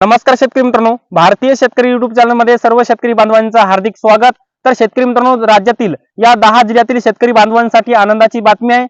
नमस्कार शेतकरी मित्रांनो. भारतीय शेतकरी युट्यूब चॅनलमध्ये सर्व शेतकरी बांधवांचं हार्दिक स्वागत. तर शेतकरी मित्रांनो राज्यातील या दहा जिल्ह्यातील शेतकरी बांधवांसाठी आनंदाची बातमी आहे.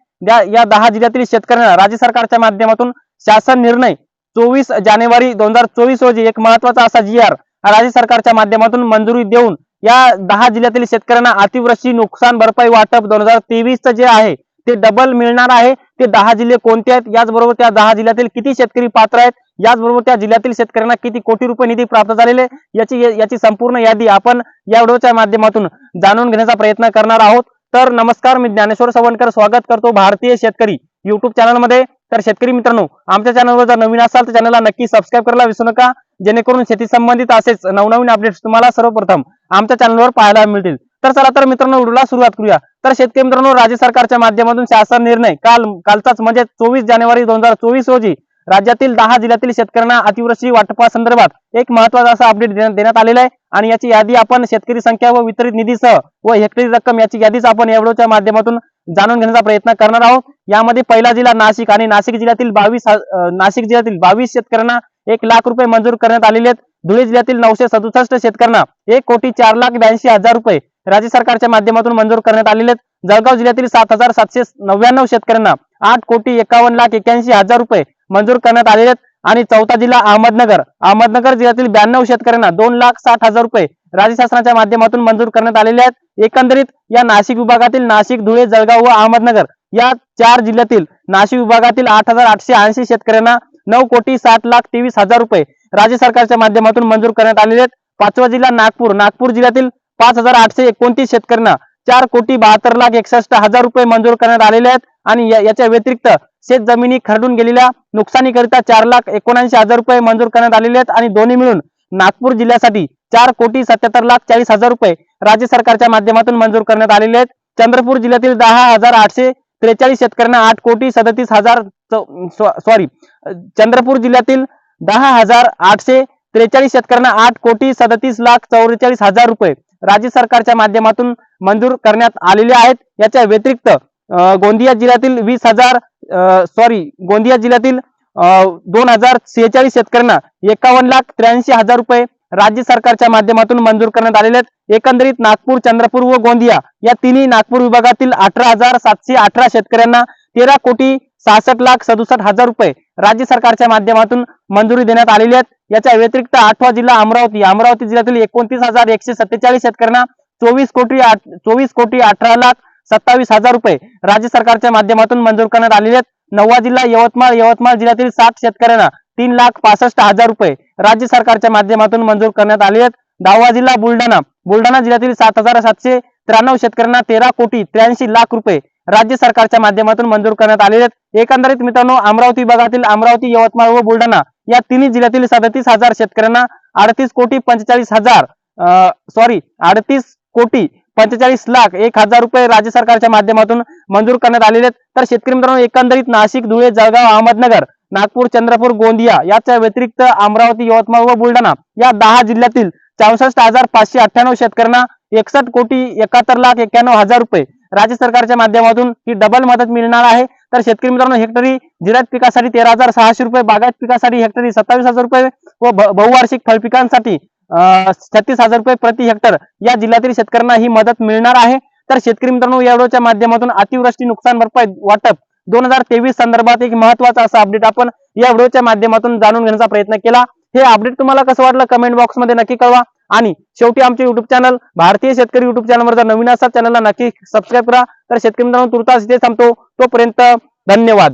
या- दहा जिल्ह्यातील शेतकऱ्यांना राज्य सरकारच्या माध्यमातून शासन निर्णय चोवीस जानेवारी दोन हजार चोवीस रोजी एक महत्त्वाचा असा जी आर राज्य सरकारच्या माध्यमातून मंजुरी देऊन या दहा जिल्ह्यातील शेतकऱ्यांना अतिवृष्टी नुकसान भरपाई वाटप दोन हजार तेवीस जे आहे ते डबल मिळणार आहे. ते दहा जिल्हे कोणते आहेत? याचबरोबर त्या दहा जिल्ह्यातील किती शेतकरी पात्र आहेत? याचबरोबर त्या जिल्ह्यातील शेतकऱ्यांना किती कोटी रुपये निधी प्राप्त झालेले याची याची संपूर्ण यादी आपण या व्हिडिओच्या माध्यमातून जाणून घेण्याचा प्रयत्न करणार आहोत. तर नमस्कार मी ज्ञानेश्वर सवणकर स्वागत करतो भारतीय शेतकरी युट्यूब चॅनलमध्ये तर शेतकरी मित्रांनो आमच्या चॅनलवर जर नवीन असाल तर चॅनलला नक्की सबस्क्राईब करायला विसरू नका. जेणेकरून शेती संबंधित असेच नवनवीन अपडेट्स तुम्हाला सर्वप्रथम आमच्या चॅनलवर पाहायला मिळतील. तर चला तर मित्रांनो व्हिडिओला सुरुवात करूया. तर शेतकरी मित्रांनो राज्य सरकारच्या माध्यमातून शासन निर्णय काल कालचाच म्हणजे चोवीस जानेवारी दोन हजार चोवीस रोजी राज्यातील दहा जिल्ह्यातील शेतकऱ्यांना अतिवृष्टी वाटपासंदर्भात एक महत्त्वाचा असा अपडेट देण्यात देण्यात आलेला आहे. आणि याची यादी आपण शेतकरी संख्या व वितरित निधीसह व हेक्टरी रक्कम याची यादीच आपण या माध्यमातून जाणून घेण्याचा प्रयत्न करणार आहोत. यामध्ये पहिला जिल्हा नाशिक आणि नाशिक जिल्ह्यातील बावीस नाशिक जिल्ह्यातील बावीस शेतकऱ्यांना एक लाख रुपये मंजूर करण्यात आलेले आहेत. धुळे जिल्ह्यातील नऊशे सदुसष्ट शेतकऱ्यांना एक कोटी चार लाख ब्याऐंशी हजार रुपये राज्य सरकारच्या माध्यमातून मंजूर करण्यात आलेले आहेत. जळगाव जिल्ह्यातील सात हजार सातशे नव्याण्णव शेतकऱ्यांना आठ कोटी एकावन्न लाख एक्याऐंशी हजार रुपये मंजूर करण्यात आलेले आहेत. आणि चौथा जिल्हा अहमदनगर. अहमदनगर जिल्ह्यातील ब्याण्णव शेतकऱ्यांना दोन लाख साठ हजार रुपये राज्य शासनाच्या माध्यमातून मंजूर करण्यात आलेले आहेत. एकंदरीत या नाशिक विभागातील नाशिक धुळे जळगाव व अहमदनगर या चार जिल्ह्यातील नाशिक विभागातील आठ हजार आठशे ऐंशी शेतकऱ्यांना नऊ कोटी सात लाख तेवीस हजार रुपये राज्य सरकारच्या माध्यमातून मंजूर करण्यात आलेले आहेत. पाचवा जिल्हा नागपूर. नागपूर जिल्ह्यातील पाच हजार आठशे एकोणतीस शेतकऱ्यांना चार कोटी बहात्तर लाख एकसष्ट हजार रुपये मंजूर करण्यात आलेले आहेत आणि याच्या व्यतिरिक्त शेत जमिनी खरडून गेलेल्या नुकसानीकरिता चार लाख एकोणऐंशी हजार रुपये मंजूर करण्यात आलेले आहेत आणि दोन्ही मिळून नागपूर जिल्ह्यासाठी चार कोटी सत्याहत्तर लाख चाळीस हजार रुपये राज्य सरकारच्या माध्यमातून मंजूर करण्यात आलेले आहेत. चंद्रपूर जिल्ह्यातील दहा हजार आठशे त्रेचाळीस शेतकऱ्यांना आठ कोटी सदतीस हजार सॉरी चंद्रपूर जिल्ह्यातील दहा हजार आठशे त्रेचाळीस शेतकऱ्यांना आठ कोटी सदतीस लाख चौवेचाळीस हजार रुपये राज्य सरकारच्या माध्यमातून मंजूर करण्यात आलेले आहेत. याच्या व्यतिरिक्त गोंदिया जिल्ह्यातील वीस हजार सॉरी गोंदिया जिल्ह्यातील दोन हजार सेहेचाळीस शेतकऱ्यांना एकावन्न लाख त्र्याऐंशी हजार रुपये राज्य सरकारच्या माध्यमातून मंजूर करण्यात आलेले आहेत. एकंदरीत नागपूर चंद्रपूर व गोंदिया या तिन्ही नागपूर विभागातील अठरा हजार सातशे अठरा शेतकऱ्यांना तेरा कोटी सहासष्ट लाख सदुसष्ट हजार रुपये राज्य सरकारच्या माध्यमातून मंजुरी देण्यात आलेली आहेत. याच्या व्यतिरिक्त आठवा जिल्हा अमरावती. अमरावती जिल्ह्यातील एकोणतीस हजार एकशे सत्तेचाळीस शेतकऱ्यांना चोवीस कोटी चोवीस कोटी अठरा लाख सत्तावीस हजार रुपये राज्य सरकारच्या माध्यमातून मंजूर करण्यात आलेले आहेत. नववा जिल्हा यवतमाळ. यवतमाळ जिल्ह्यातील सात शेतकऱ्यांना तीन लाख पासष्ट हजार रुपये राज्य सरकारच्या माध्यमातून मंजूर करण्यात आले आहेत. दहावा जिल्हा बुलढाणा. बुलढाणा जिल्ह्यातील सात हजार सातशे त्र्याण्णव शेतकऱ्यांना तेरा कोटी त्र्याऐंशी लाख रुपये राज्य सरकारच्या माध्यमातून मंजूर करण्यात आलेले आहेत. एकंदरीत मित्रांनो अमरावती विभागातील अमरावती यवतमाळ व बुलढाणा या तिन्ही जिल्ह्यातील सदतीस हजार शेतकऱ्यांना अडतीस कोटी पंचेचाळीस हजार सॉरी अडतीस कोटी पंचेचाळीस लाख एक हजार रुपये राज्य सरकारच्या माध्यमातून मंजूर करण्यात आलेले आहेत. तर शेतकरी मित्रांनो एकंदरीत नाशिक धुळे जळगाव अहमदनगर नागपूर चंद्रपूर गोंदिया याच्या व्यतिरिक्त अमरावती यवतमाळ व बुलढाणा या दहा जिल्ह्यातील चौसष्ट हजार पाचशे अठ्ठ्याण्णव शेतकऱ्यांना एकसष्ट कोटी एकाहत्तर लाख एक्क्याण्णव हजार रुपये राज्य सरकारच्या माध्यमातून ही डबल मदत मिळणार आहे. तर शेतकरी मित्रांनो हेक्टरी जिरायत पिकासाठी तेरा हजार सहाशे रुपये बागायत पिकासाठी हेक्टरी सत्तावीस हजार रुपये व बहुवार्षिक फळ पिकांसाठी छत्तीस हजार रुपये प्रति हेक्टर या जिल्ह्यातील शेतकऱ्यांना ही मदत मिळणार आहे. तर शेतकरी मित्रांनो या माध्यमातून अतिवृष्टी नुकसान भरपाई वाटप दोन हजार तेवीस संदर्भात एक महत्त्वाचा असा अपडेट आपण या व्हिडिओच्या माध्यमातून जाणून घेण्याचा प्रयत्न केला. हे अपडेट तुम्हाला कसं वाटलं कमेंट बॉक्समध्ये नक्की कळवा. आणि शेवटी आमचे युट्यूब चॅनल भारतीय शेतकरी युट्यूब चॅनलवर जर नवीन असाल चॅनलला नक्की सबस्क्राईब करा. तर शेतकरी मित्रांनो तुर्तास इथे थांबतो. तोपर्यंत धन्यवाद.